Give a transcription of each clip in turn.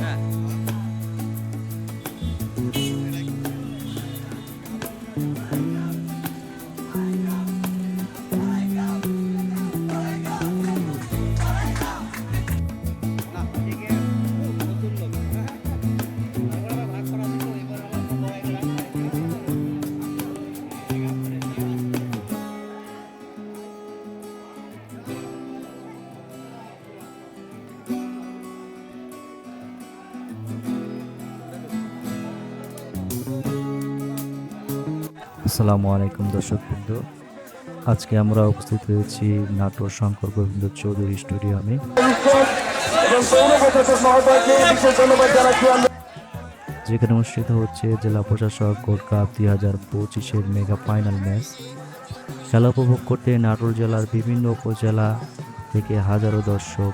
哎。আসসালামু আলাইকুম দর্শক বৃন্দ। আজকে আমরা উপস্থিত হয়েছি নাটোর শঙ্কর গোবিন্দ চৌধুরী স্টুডিয়ামে যেখানে অনুষ্ঠিত হচ্ছে জেলা প্রশাসক গোল্ড কাপ দুই হাজার পঁচিশের মেগা ফাইনাল ম্যাচ। খেলা উপভোগ করতে নাটোর জেলার বিভিন্ন উপজেলা থেকে হাজারো দর্শক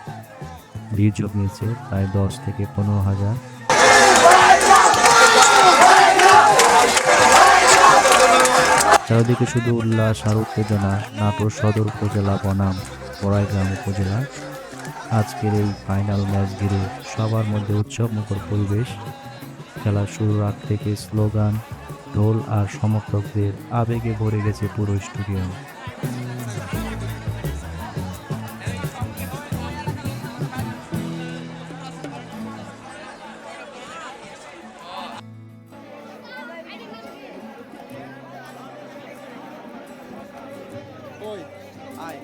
ভিড় জমিয়েছে, প্রায় দশ থেকে পনেরো হাজার। চারিদিকে শুধু উল্লাস আর উত্তেজনা, নাটোর সদর উপজেলা বনাম, বড়াইগ্রাম উপজেলা। আজকের এই ফাইনাল ম্যাচ ঘিরে সবার মধ্যে উৎসব মুখর পরিবেশ। খেলা শুরুর আগ থেকে স্লোগান, ঢোল আর সমর্থকদের আবেগে ভরে গেছে পুরো স্টেডিয়াম। ওই আয়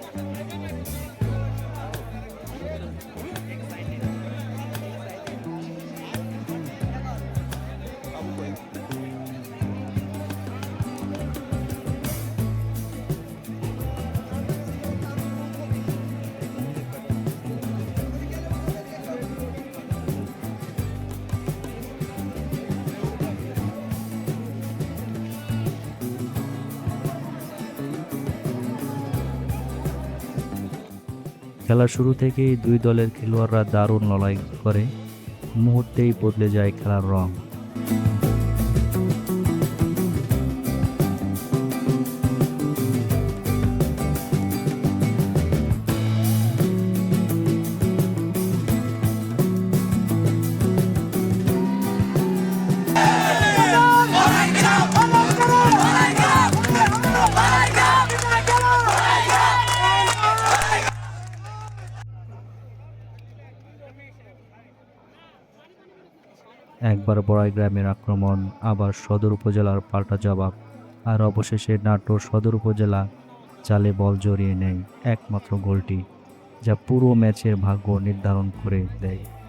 খেলার শুরু থেকেই দুই দলের খেলোয়াড়রা দারুণ লড়াই করে। মুহূর্তেই বদলে যায় খেলার রং। একবার বড়াই গ্রামের আক্রমণ, আবার সদর উপজেলার পাল্টা জবাব। আর অবশেষে নাটোর সদর উপজেলা চালে বল জড়িয়ে নেয় একমাত্র গোলটি, যা পুরো ম্যাচের ভাগ্য নির্ধারণ করে দেয়।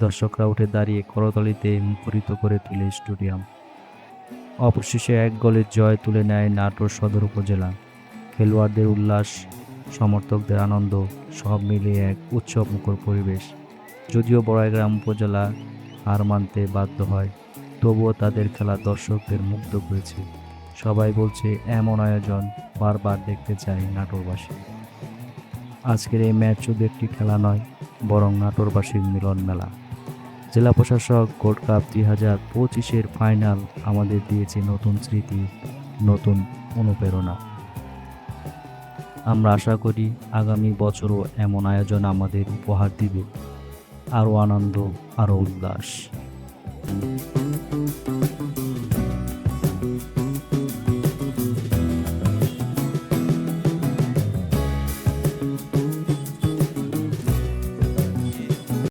দর্শকরা উঠে দাঁড়িয়ে করতলিতে মুখরিত করে তুলে স্টেডিয়াম। অবশেষে এক গোলের জয় তুলে নেয় নাটোর সদর উপজেলা। খেলোয়াড়দের উল্লাস, সমর্থকদের আনন্দ, সব মিলিয়ে এক উৎসব মুখর পরিবেশ। যদিও বড়াইগ্রাম উপজেলা হার মানতে বাধ্য হয়, তবুও তাদের খেলা দর্শকদের মুগ্ধ করেছে। সবাই বলছে, এমন আয়োজন বারবার দেখতে চাই নাটোরবাসী। আজকের এই ম্যাচ শুধু একটি খেলা নয়, বরং নাটোরবাসীর মিলন মেলা। জেলা প্রশাসক গোল্ড কাপ দুই হাজার পঁচিশের ফাইনাল আমাদের দিয়েছে নতুন স্মৃতি, নতুন অনুপ্রেরণা। আমরা আশা করি আগামী বছরও এমন আয়োজন আমাদের উপহার দিবে। আরও আনন্দ, আরও উল্লাস।